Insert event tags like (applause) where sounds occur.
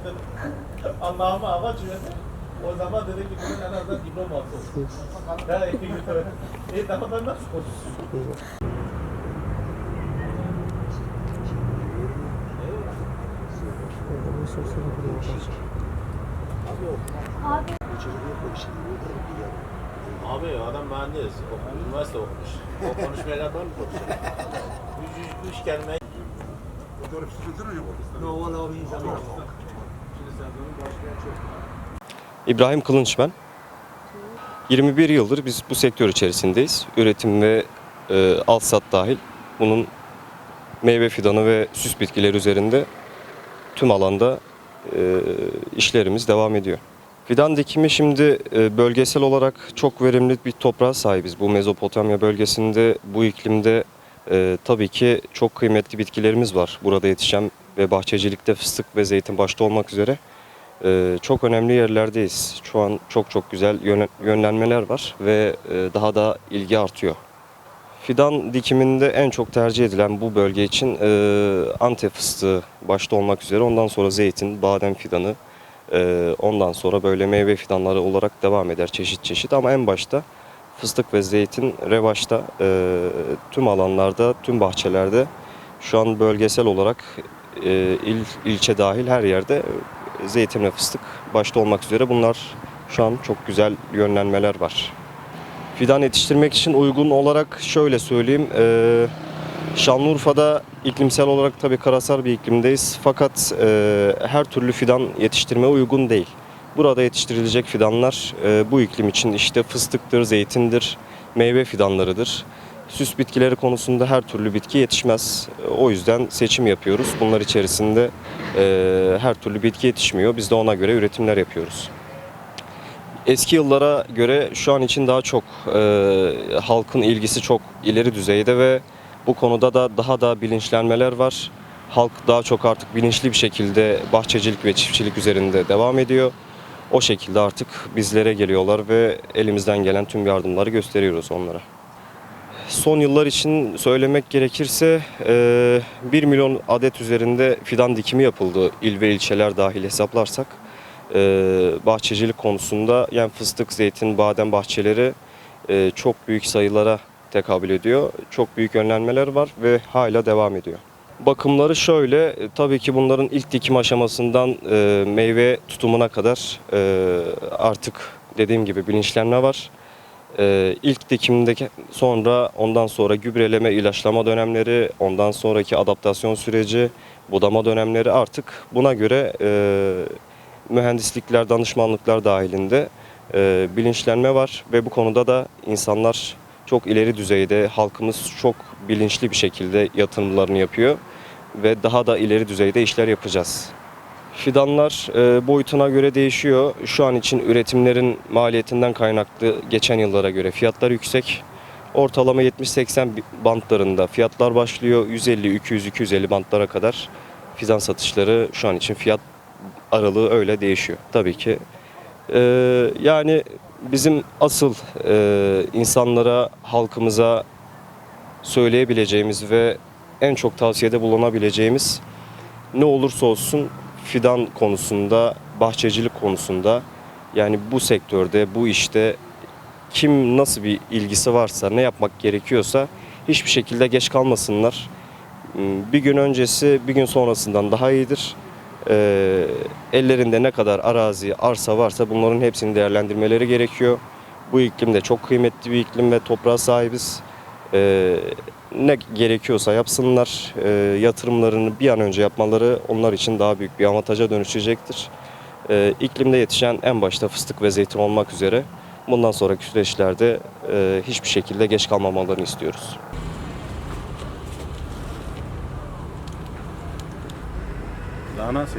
(laughs) Allah'ıma amaç verdi. O zaman dedi ki bunun en azından diploması olsun. Ben iki gün sonra. E daha ben nasıl konuşayım? Abi adam mühendis. O, üniversite okumuş. O konuşmayla ben mi konuşuyorum? Üç, üç, üç kelime İbrahim Kılınç ben. 21 yıldır biz bu sektör içerisindeyiz. Üretim ve e, alt sat dahil bunun meyve fidanı ve süs bitkileri üzerinde tüm alanda e, işlerimiz devam ediyor. Fidan dikimi şimdi e, bölgesel olarak çok verimli bir toprağa sahibiz. Bu Mezopotamya bölgesinde, bu iklimde e, tabii ki çok kıymetli bitkilerimiz var. Burada yetişen ve bahçecilikte fıstık ve zeytin başta olmak üzere e, çok önemli yerlerdeyiz. Şu an çok çok güzel yönlenmeler var ve e, daha da ilgi artıyor. Fidan dikiminde en çok tercih edilen bu bölge için e, Antep fıstığı başta olmak üzere ondan sonra zeytin, badem fidanı, e, ondan sonra böyle meyve fidanları olarak devam eder çeşit çeşit ama en başta fıstık ve zeytin revaçta tüm alanlarda, tüm bahçelerde şu an bölgesel olarak il, ilçe dahil her yerde zeytin ve fıstık başta olmak üzere bunlar şu an çok güzel yönlenmeler var. Fidan yetiştirmek için uygun olarak şöyle söyleyeyim. eee, Şanlıurfa'da iklimsel olarak tabii karasal bir iklimdeyiz. Fakat eee, her türlü fidan yetiştirmeye uygun değil. Burada yetiştirilecek fidanlar eee, bu iklim için işte fıstıktır, zeytindir, meyve fidanlarıdır. Süs bitkileri konusunda her türlü bitki yetişmez. O yüzden seçim yapıyoruz. Bunlar içerisinde eee, her türlü bitki yetişmiyor. Biz de ona göre üretimler yapıyoruz. Eski yıllara göre şu an için daha çok e, halkın ilgisi çok ileri düzeyde ve bu konuda da daha da bilinçlenmeler var. Halk daha çok artık bilinçli bir şekilde bahçecilik ve çiftçilik üzerinde devam ediyor. O şekilde artık bizlere geliyorlar ve elimizden gelen tüm yardımları gösteriyoruz onlara. Son yıllar için söylemek gerekirse e, 1 milyon adet üzerinde fidan dikimi yapıldı il ve ilçeler dahil hesaplarsak. E, bahçecilik konusunda yani fıstık, zeytin, badem bahçeleri e, çok büyük sayılara tekabül ediyor. Çok büyük önlenmeler var ve hala devam ediyor. Bakımları şöyle, e, tabii ki bunların ilk dikim aşamasından e, meyve tutumuna kadar e, artık dediğim gibi bilinçlenme var. Ee, ilk dikimdeki sonra ondan sonra gübreleme, ilaçlama dönemleri, ondan sonraki adaptasyon süreci, budama dönemleri artık buna göre e, mühendislikler, danışmanlıklar dahilinde e, bilinçlenme var ve bu konuda da insanlar çok ileri düzeyde, halkımız çok bilinçli bir şekilde yatırımlarını yapıyor ve daha da ileri düzeyde işler yapacağız. Fidanlar e, boyutuna göre değişiyor. Şu an için üretimlerin maliyetinden kaynaklı geçen yıllara göre fiyatlar yüksek. Ortalama 70-80 bantlarında fiyatlar başlıyor. 150-200-250 bantlara kadar fidan satışları şu an için fiyat aralığı öyle değişiyor. Tabii ki e, yani bizim asıl e, insanlara, halkımıza söyleyebileceğimiz ve en çok tavsiyede bulunabileceğimiz ne olursa olsun fidan konusunda, bahçecilik konusunda yani bu sektörde, bu işte kim nasıl bir ilgisi varsa, ne yapmak gerekiyorsa hiçbir şekilde geç kalmasınlar. Hmm, Bir gün öncesi, bir gün sonrasından daha iyidir. Ee, ellerinde ne kadar arazi, arsa varsa bunların hepsini değerlendirmeleri gerekiyor. Bu iklim de çok kıymetli bir iklim ve toprağa sahibiz. Ee, ne gerekiyorsa yapsınlar. Ee, yatırımlarını bir an önce yapmaları onlar için daha büyük bir avantaja dönüşecektir. Ee, iklimde yetişen en başta fıstık ve zeytin olmak üzere bundan sonraki süreçlerde e, hiçbir şekilde geç kalmamalarını istiyoruz. Daha nasıl?